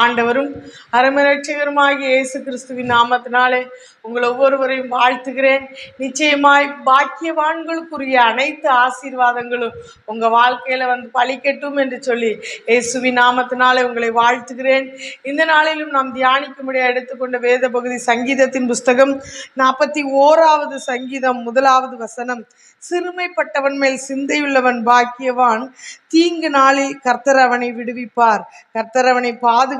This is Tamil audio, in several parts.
ஆண்டவரும் அரமரட்சகருமாகிய இயேசு கிறிஸ்துவின் நாமத்தினாலே உங்கள் ஒவ்வொருவரையும் வாழ்த்துகிறேன். நிச்சயமாய் பாக்கியவான்களுக்குரிய அனைத்து ஆசீர்வாதங்களும் உங்கள் வாழ்க்கையில் வந்து பழிக்கட்டும் என்று சொல்லி இயேசுவின் நாமத்தினாலே உங்களை வாழ்த்துகிறேன். இந்த நாளிலும் நாம் தியானிக்கும்படியாக எடுத்துக்கொண்ட வேத பகுதி சங்கீதத்தின் புஸ்தகம் நாற்பத்தி ஓராவது சங்கீதம் முதலாவது வசனம். சிறுமைப்பட்டவன் மேல் சிந்தையுள்ளவன் பாக்கியவான். தீங்கு நாளில் கர்த்தர் அவனை விடுவிப்பார். கர்த்தர் அவனை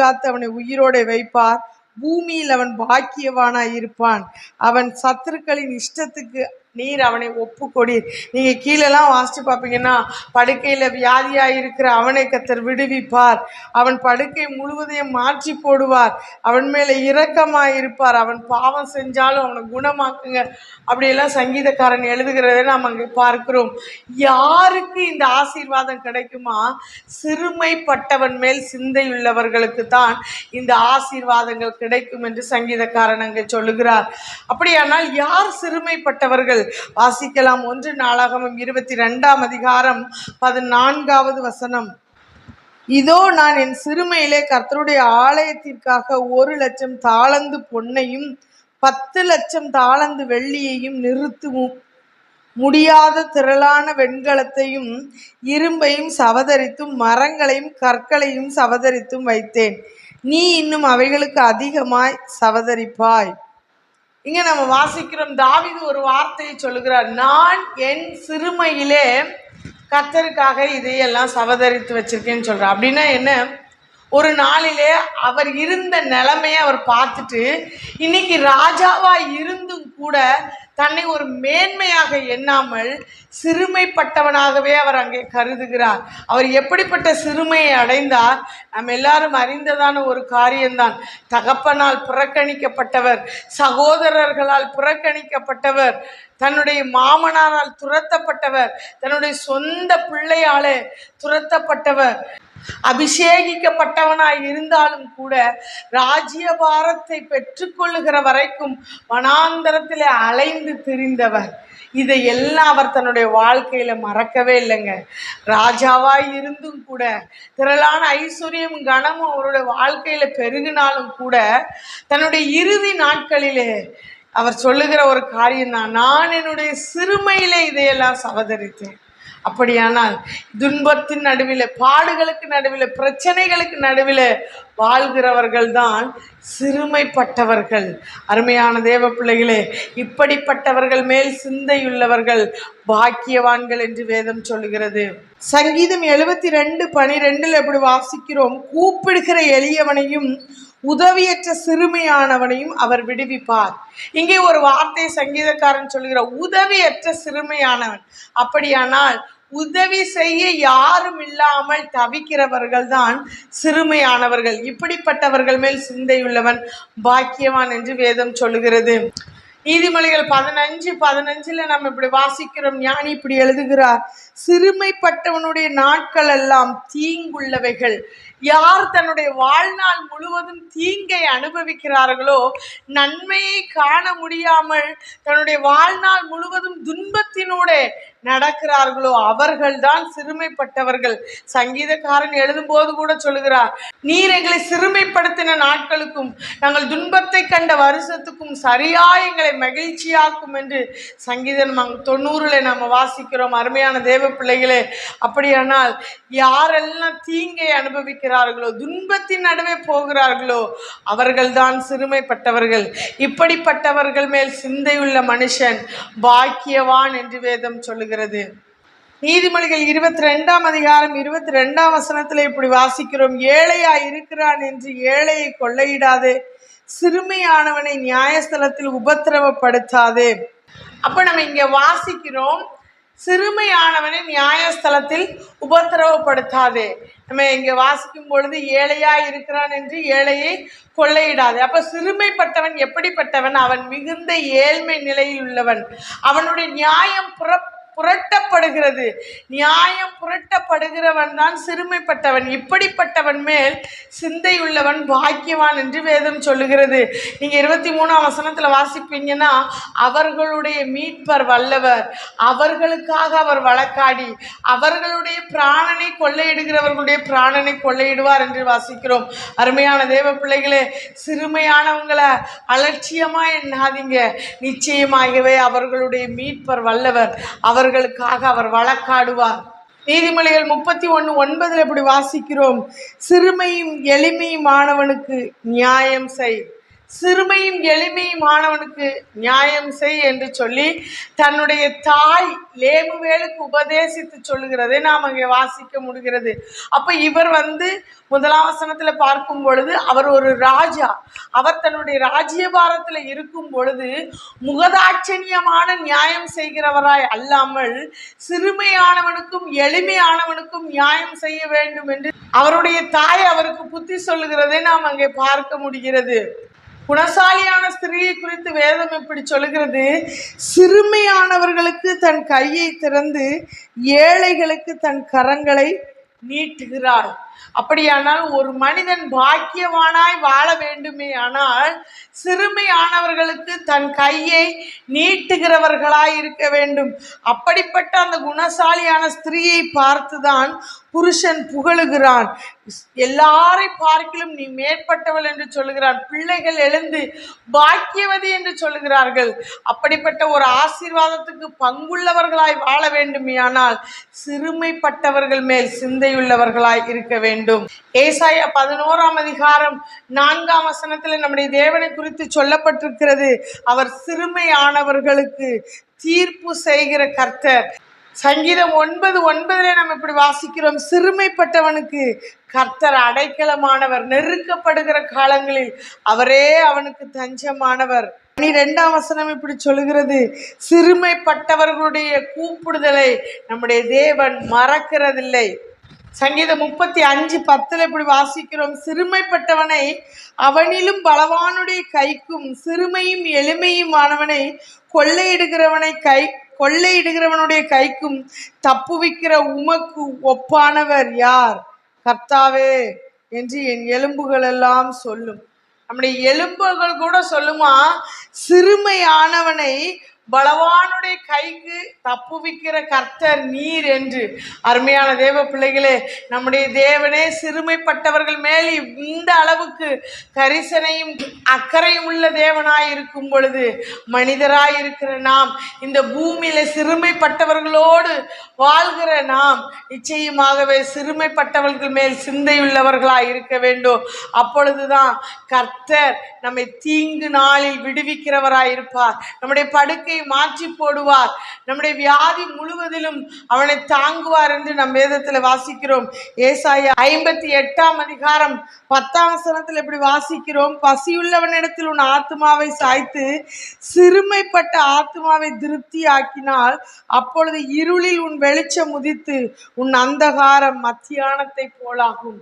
பாதுகாத்து அவனை உயிரோடு வைப்பார். பூமியில் அவன் பாக்கியவானாய் இருப்பான். அவன் சத்துருக்களின் இஷ்டத்துக்கு நீர் அவனை ஒப்பு கொடி நீங்கள் கீழெல்லாம் வாசித்து பார்ப்பீங்கன்னா படுக்கையில் வியாதியாக இருக்கிற அவனை கத்தர் விடுவிப்பார். அவன் படுக்கை முழுவதையும் மாற்றி போடுவார். அவன் மேலே இரக்கமாக இருப்பார் அவன் பாவம் செஞ்சாலும் அவனை குணமாக்குங்க. அப்படியெல்லாம் சங்கீதக்காரன் எழுதுகிறத நாம் அங்கே பார்க்கிறோம். யாருக்கு இந்த ஆசீர்வாதம் கிடைக்குமா? சிறுமைப்பட்டவன் மேல் சிந்தையுள்ளவர்களுக்கு தான் இந்த ஆசீர்வாதங்கள் கிடைக்கும் என்று சங்கீதக்காரன் அங்கே சொல்லுகிறார். அப்படியானால் யார் சிறுமைப்பட்டவர்கள்? வாசிக்கலாம். ஒன்று நாளாகவும் இருபத்தி ரெண்டாம் அதிகாரம் பதினான்காவது வசனம். இதோ நான் என் சிறுமையிலே கர்த்தருடைய ஆலயத்திற்காக ஒரு லட்சம் தாளந்து பொன்னையும் பத்து லட்சம் தாளந்து வெள்ளியையும் நிறுத்துவும். முடியாத திரளான வெண்கலத்தையும் இரும்பையும் சவதரித்தும் மரங்களையும் கற்களையும் சவதரித்தும் வைத்தேன். நீ இன்னும் அவைகளுக்கு அதிகமாய் சவதரிப்பாய். இங்க நம்ம வாசிக்கிறோம். தாவிது ஒரு வார்த்தையை சொல்லுகிறார். நான் என் சிறுமையிலே கத்தருக்காக இதையெல்லாம் சவதரித்து வச்சிருக்கேன்னு சொல்றார். அப்படின்னா என்ன? ஒரு நாளிலே அவர் இருந்த நிலைமையை அவர் பார்த்துட்டு இன்னைக்கு ராஜாவா இருந்தும் கூட தன்னை ஒரு மேன்மையாக எண்ணாமல் சிறுமைப்பட்டவனாகவே அவர் அங்கே கருதுகிறார். அவர் எப்படிப்பட்ட சிறுமையை அடைந்தார்? நம்ம எல்லாரும் அறிந்ததான ஒரு காரியம்தான். தகப்பனால் புறக்கணிக்கப்பட்டவர் சகோதரர்களால் புறக்கணிக்கப்பட்டவர் தன்னுடைய மாமனாரால் துரத்தப்பட்டவர் தன்னுடைய சொந்த பிள்ளையாலே துரத்தப்பட்டவர். அபிஷேகிக்கப்பட்டவனாய் இருந்தாலும் கூட ராஜ்யபாரத்தை பெற்றுக்கொள்ளுகிற வரைக்கும் வனாந்தரத்திலே அலைந்து திரிந்தவர். இதை எல்லாம் அவர் தன்னுடைய வாழ்க்கையில மறக்கவே இல்லைங்க. ராஜாவாய் இருந்தும் கூட திரளான ஐஸ்வர்யம் கனமும் அவருடைய வாழ்க்கையில பெருகினாலும் கூட தன்னுடைய இறுதி நாட்களிலே அவர் சொல்லுகிற ஒரு காரியம் தான் நான் என்னுடைய சிறுமையிலே இதையெல்லாம் சவதரித்தேன். அப்படியானால் துன்பத்தின் நடுவில் பாடுகளுக்கு நடுவில் பிரச்சனைகளுக்கு நடுவில் வாழ்கிறவர்கள் தான் சிறுமைப்பட்டவர்கள். அருமையான தேவ பிள்ளைகளே இப்படிப்பட்டவர்கள் மேல் சிந்தையுள்ளவர்கள் பாக்கியவான்கள் என்று வேதம் சொல்லுகிறது. சங்கீதம் எழுபத்தி ரெண்டு பனிரெண்டில் எப்படி வாசிக்கிறோம்? கூப்பிடுகிற எளியவனையும் உதவியற்ற சிறுமையானவனையும் அவர் விடுவிப்பார். இங்கே ஒரு வார்த்தை சங்கீதக்காரன் சொல்கிறார் உதவியற்ற சிறுமையானவன். அப்படியானால் உதவி செய்ய யாரும் இல்லாமல் தவிக்கிறவர்கள் தான் சிறுமையானவர்கள். இப்படிப்பட்டவர்கள் மேல் சிந்தையுள்ளவன் பாக்கியவான் என்று வேதம் சொல்லுகிறது. நீதிமொழிகள் பதினஞ்சு பதினஞ்சுல நம்ம இப்படி வாசிக்கிறோம். ஞானி இப்படி எழுதுகிறார் சிறுமைப்பட்டவனுடைய நாட்கள் எல்லாம் தீங்குள்ளவைகள். யார் தன்னுடைய வாழ்நாள் முழுவதும் தீங்கை அனுபவிக்கிறார்களோ நன்மையை காண முடியாமல் தன்னுடைய வாழ்நாள் முழுவதும் துன்பத்தினூட நடக்கிறார்களோ அவர்கள்தான் சிறுமைப்பட்டவர்கள். சங்கீதக்காரன் எழுதும்போது கூட சொல்லுகிறார் நீர் எங்களை சிறுமைப்படுத்தின நாட்களுக்கும் நாங்கள் துன்பத்தை கண்ட வருஷத்துக்கும் சரியா எங்களை மகிழ்ச்சியாக்கும் என்று சங்கீதம் தொண்ணூறுல நாம் வாசிக்கிறோம். அருமையான தேவ பிள்ளைகளே அப்படியானால் யாரெல்லாம் தீங்கை அனுபவிக்கிறார்களோ துன்பத்தின் நடுவே போகிறார்களோ அவர்கள்தான் சிறுமைப்பட்டவர்கள். இப்படிப்பட்டவர்கள் மேல் சிந்தையுள்ள மனுஷன் பாக்கியவான் என்று வேதம் சொல்லுகிறது. நீதிமொழிகள் இருபத்தி ரெண்டாம் அதிகாரம் இருபத்தி ரெண்டாம் வசனத்தில் இப்படி வாசிக்கிறோம். ஏழையா இருக்கிறான் என்று ஏழையை கொள்ளையிடாதே. சிறுமையானவனை நியாயஸ்தலத்தில் உபத்திரவப்படுத்தாதே. அப்ப நம்ம இங்க வாசிக்கிறோம். சிறுமையானவனை நியாயஸ்தலத்தில் உபத்திரவப்படுத்தாதே. நம்ம இங்கே வாசிக்கும் பொழுது ஏழையா இருக்கிறான் என்று ஏழையை கொள்ளையிடாது. அப்ப சிறுமைப்பட்டவன் எப்படிப்பட்டவன்? அவன் மிகுந்த ஏழ்மை நிலையில் உள்ளவன். அவனுடைய நியாயம் புற புரட்டப்படுகிறது. நியாயம் புரட்டப்படுகிறவன் தான் சிறுமைப்பட்டவன். இப்படிப்பட்டவன் மேல் சிந்தையுள்ளவன் பாக்கியவான் என்று வேதம் சொல்லுகிறது. நீங்க இருபத்தி மூணாம் வசனத்துல வாசிப்பீங்கன்னா அவர்களுடைய மீட்பர் வல்லவர். அவர்களுக்காக அவர் வழக்காடி அவர்களுடைய பிராணனை கொள்ளையிடுகிறவர்களுடைய பிராணனை கொள்ளையிடுவார் என்று வாசிக்கிறோம். அருமையான தேவ பிள்ளைகளே சிறுமையானவங்களை அலட்சியமா எண்ணாதீங்க. நிச்சயமாகவே அவர்களுடைய மீட்பர் வல்லவர். அவர் அவர்களுக்காக அவர் வழக்காடுவார். நீதிமொழிகள் முப்பத்தி ஒன்று ஒன்பதில் இப்படி வாசிக்கிறோம்? சிறுமையும் எளிமையும் மாணவனுக்கு நியாயம் செய். சிறுமையும் எளிமையும் மாணவனுக்கு நியாயம் செய் என்று சொல்லி தன்னுடைய தாய் லேமுவேலுக்கு உபதேசித்து சொல்லுகிறதை நாம் அங்கே வாசிக்க முடிகிறது. அப்போ இவர் வந்து முதலாவசனத்தில் பார்க்கும் பொழுது அவர் ஒரு ராஜா. அவர் தன்னுடைய ராஜ்யபாரத்தில் இருக்கும் பொழுது முகதாட்சணியமான நியாயம் செய்கிறவராய் அல்லாமல் சிறுமையானவனுக்கும் எளிமையானவனுக்கும் நியாயம் செய்ய வேண்டும் என்று அவருடைய தாய் அவருக்கு புத்தி சொல்லுகிறதை நாம் அங்கே பார்க்க முடிகிறது. குணசாலியான ஸ்திரீயை குறித்து வேதம் இப்படி சொல்லுகிறது. சிறுமையானவர்களுக்கு தன் கையை திறந்து ஏழைகளுக்கு தன் கரங்களை நீட்டுகிறாள் அப்படியானால் ஒரு மனிதன் பாக்கியவானாய் வாழ வேண்டுமே ஆனால் சிறுமையானவர்களுக்கு தன் கையை நீட்டுகிறவர்களாய் இருக்க வேண்டும். அப்படிப்பட்ட அந்த குணசாலியான ஸ்திரீயை பார்த்துதான் புருஷன் புகழுகிறான். எல்லாரை பார்க்கிலும் நீ மேற்பட்டவள் என்று சொல்லுகிறான். பிள்ளைகள் எழுந்து பாக்கியவதி என்று சொல்லுகிறார்கள். அப்படிப்பட்ட ஒரு ஆசீர்வாதத்துக்கு பங்குள்ளவர்களாய் வாழ வேண்டுமேயானால் சிறுமைப்பட்டவர்கள் மேல் சிந்தையுள்ளவர்களாய் இருக்க வேண்டும். ஏசாயா பதினோராம் அதிகாரம் நான்காம் வசனத்தில் நம்முடைய தேவனை குறித்து சொல்லப்பட்டிருக்கிறது. அவர் சிறுமையானவர்களுக்கு தீர்ப்பு செய்கிற கர்த்தர். சங்கீதம் ஒன்பது ஒன்பதுல நம்ம இப்படி வாசிக்கிறோம். சிறுமைப்பட்டவனுக்கு கர்த்தர் அடைக்கலமானவர் நெருக்கப்படுகிற காலங்களில் அவரே அவனுக்கு தஞ்சமானவர். இரண்டாம் வசனம் இப்படி சொல்லுகிறது. சிறுமைப்பட்டவர்களுடைய கூப்பிடுதலை நம்முடைய தேவன் மறக்கிறதில்லை. சங்கீதம் முப்பத்தி அஞ்சு பத்துல இப்படி வாசிக்கிறோம். சிறுமைப்பட்டவனை அவனிலும் பலவானுடைய கைக்கும் சிறுமையும் எளிமையுமானவனை கொள்ளையிடுகிறவனை கை கொள்ளையிடுகிறவனுடைய கைக்கும் தப்புவிக்கிற உமக்கு ஒப்பானவர் யார்? கர்த்தாவே என்று என் எலும்புகள் எல்லாம் சொல்லும். நம்முடைய எலும்புகள் கூட சொல்லுமா சிறுமையானவனை பலவானுடைய கைக்கு தப்புவிக்கிற கர்த்தர் நீர் என்று. அருமையான தேவ பிள்ளைகளே நம்முடைய தேவனே சிறுமைப்பட்டவர்கள் மேல் இந்த அளவுக்கு கரிசனையும் அக்கறையும் உள்ள தேவனாய் இருக்கும் பொழுது மனிதராய் இருக்கிற நாம் இந்த பூமியில சிறுமைப்பட்டவர்களோடு வாழ்கிற நாம் நிச்சயமாகவே சிறுமைப்பட்டவர்கள் மேல் சிந்தையுள்ளவர்களாய் இருக்க வேண்டும். அப்பொழுதுதான் கர்த்தர் நம்மை தீங்கு நாளில் விடுவிக்கிறவராய் இருப்பார் நம்முடைய படுக்கை மாற்றி போடுவார். நம்முடைய வியாதி முழுவதிலும் அவனை தாங்குவார் என்று நம் வேதத்தில் வாசிக்கிறோம். ஏசாய ஐம்பத்தி எட்டாம் அதிகாரம் பத்தாம் வசனத்தில் இப்படி வாசிக்கிறோம். பசியுள்ளவனிடத்தில் உன் ஆத்மாவை சாய்த்து சிறுமைப்பட்ட ஆத்மாவை திருப்தி ஆக்கினால் அப்பொழுது இருளில் உன் வெளிச்சம் உதித்து உன் அந்தகாரம் மத்தியானத்தை போலாகும்.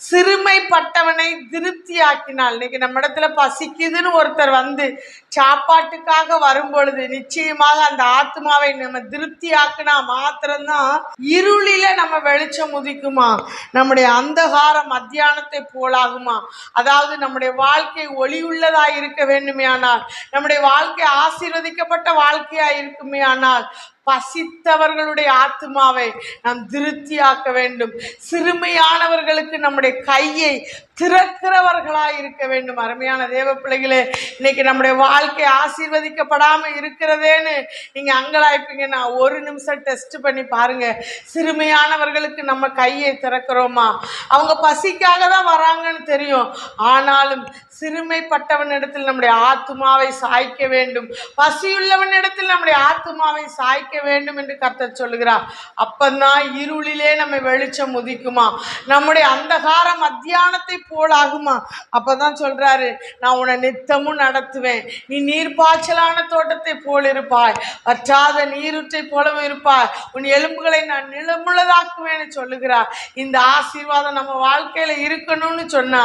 சிறுமைப்பட்டவனை திருப்தியாக்கினால் இன்னைக்கு நம்ம இடத்துல பசிக்குதுன்னு ஒருத்தர் வந்து சாப்பாட்டுக்காக வரும் பொழுது நிச்சயமாக அந்த ஆத்மாவை நம்ம திருப்தியாக்குனா மாத்திரம்தான் இருளில நம்ம வெளிச்சம் உதிக்குமா? நம்முடைய அந்தகார மத்தியானத்தை போலாகுமா? அதாவது நம்முடைய வாழ்க்கை ஒளி உள்ளதா இருக்க வேண்டுமே ஆனால் நம்முடைய வாழ்க்கை ஆசீர்வதிக்கப்பட்ட வாழ்க்கையா இருக்குமே ஆனால் பசித்தவர்களுடைய ஆத்மாவை நாம் திருப்தியாக்க வேண்டும். சிறுமையானவர்களுக்கு நம்முடைய கையை திறக்கிறவர்களாய் இருக்க வேண்டும். அருமையான தேவ பிள்ளைகளே இன்னைக்கு நம்முடைய வாழ்க்கை ஆசீர்வதிக்கப்படாமல் இருக்கிறதேன்னு நீங்கள் அங்கலாய்ப்பீங்க. நான் ஒரு நிமிஷம் டெஸ்ட் பண்ணி பாருங்க. சிறுமையானவர்களுக்கு நம்ம கையை திறக்கிறோமா? அவங்க பசிக்காக தான் வராங்கன்னு தெரியும். ஆனாலும் சிறுமைப்பட்டவன் இடத்தில் நம்முடைய ஆத்மாவை சாய்க்க வேண்டும். பசியுள்ளவன் இடத்தில் நம்முடைய ஆத்மாவை சாய்க்க வேண்டும் என்று கர்த்தர் சொல்லுகிறார். அப்பந்தான் இருளிலே நம்ம வெளிச்சம் உதிக்குமா? நம்முடைய அந்தகார மத்தியானத்தை போலாகுமா? அப்பதான் சொல்றாரு நான் உன்னை நித்தமும் நடத்துவேன். நீ நீர்ப்பாய்ச்சலான தோட்டத்தை போல் இருப்பாய் வற்றாத நீருற்றை போலவும் இருப்பாய். உன் எலும்புகளை நான் நிலமுள்ளதாக்குவேன்னு சொல்லுகிறார். இந்த ஆசீர்வாதம் நம்ம வாழ்க்கையில இருக்கணும்னு சொன்னா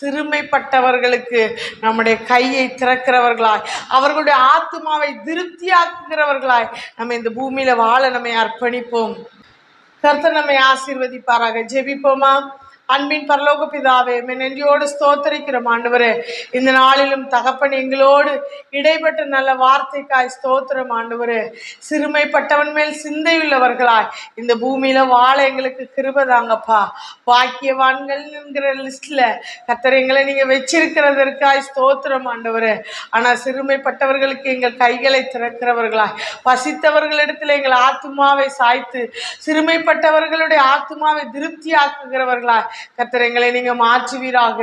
சிறுமைப்பட்டவர்களுக்கு நம்முடைய கையை திறக்கிறவர்களாய் அவர்களுடைய ஆத்மாவை திருப்தியாக்குகிறவர்களாய் நம்ம இந்த பூமியில வாழ நம்மை அர்ப்பணிப்போம். கர்த்தர் நம்மை ஆசீர்வதிப்பாராக. ஜெபிப்போமா? அன்பின் பரலோக பிதாவே உம்மை நன்றியோடு ஸ்தோத்தரிக்கிறோம் ஆண்டவரே. இந்த நாளிலும் தகப்பன் எங்களோடு இடைப்பட்ட நல்ல வார்த்தைக்காய் ஸ்தோத்திரம் ஆண்டவரே. சிறுமைப்பட்டவன் மேல் சிந்தையுள்ளவர்களாய் இந்த பூமியில வாழ எங்களுக்கு கிருபதாங்கப்பா பாக்கியவான்கள் என்கிற லிஸ்ட்ல கர்த்தர் எங்களை நீங்க வச்சிருக்கிறதற்காய் ஸ்தோத்திரம் ஆண்டவரே. ஆனா சிறுமைப்பட்டவர்களுக்கு எங்கள் கைகளை திறக்கிறவர்களாய். பசித்தவர்களிடத்தில் எங்கள் ஆத்துமாவை சாய்த்து சிறுமைப்பட்டவர்களுடைய ஆத்துமாவை திருப்தியாக்குகிறவர்களாய். கத்திரங்களை எங்களை நீங்க மாற்றுவீராக.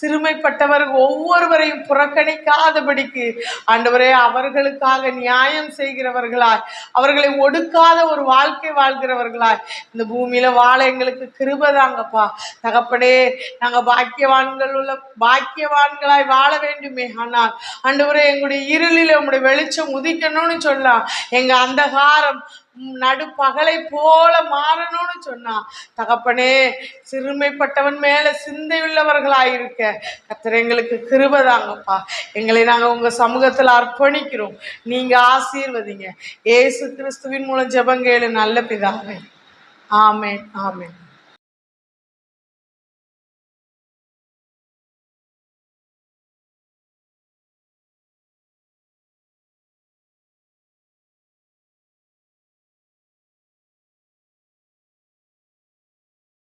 சிறுமைப்பட்டவர்கள் ஒவ்வொருவரையும் புறக்கணிக்காதபடிக்கு ஆண்டவரே அவர்களுக்காக நியாயம் செய்கிறவர்களாய் அவர்களை ஒடுக்காத ஒரு வாழ்க்கை வாழ்கிறவர்களாய் இந்த பூமியில வாழ எங்களுக்கு கிருபதாங்கப்பா தகப்படே நாங்க பாக்கியவான்கள் உள்ள பாக்கியவான்களாய் வாழ வேண்டுமே. ஆனால் ஆண்டவரே எங்களுடைய இருளில் உங்களுடைய வெளிச்சம் உதிக்கணும்னு சொல்லலாம் எங்க அந்தகாரம் நடு பகலை போல மாறணும்னு சொன்னான் தகப்பனே சிறுமைப்பட்டவன் மேல சிந்தையுள்ளவர்களாயிருக்க கத்திர எங்களுக்கு கிருபதாங்கப்பா எங்களை நாங்க உங்க சமூகத்தில் அர்ப்பணிக்கிறோம். நீங்க ஆசீர்வதிங்க. ஏசு கிறிஸ்துவின் மூலம் ஜபங்கேளு நல்ல பிதாவே. ஆமேன் ஆமேன்.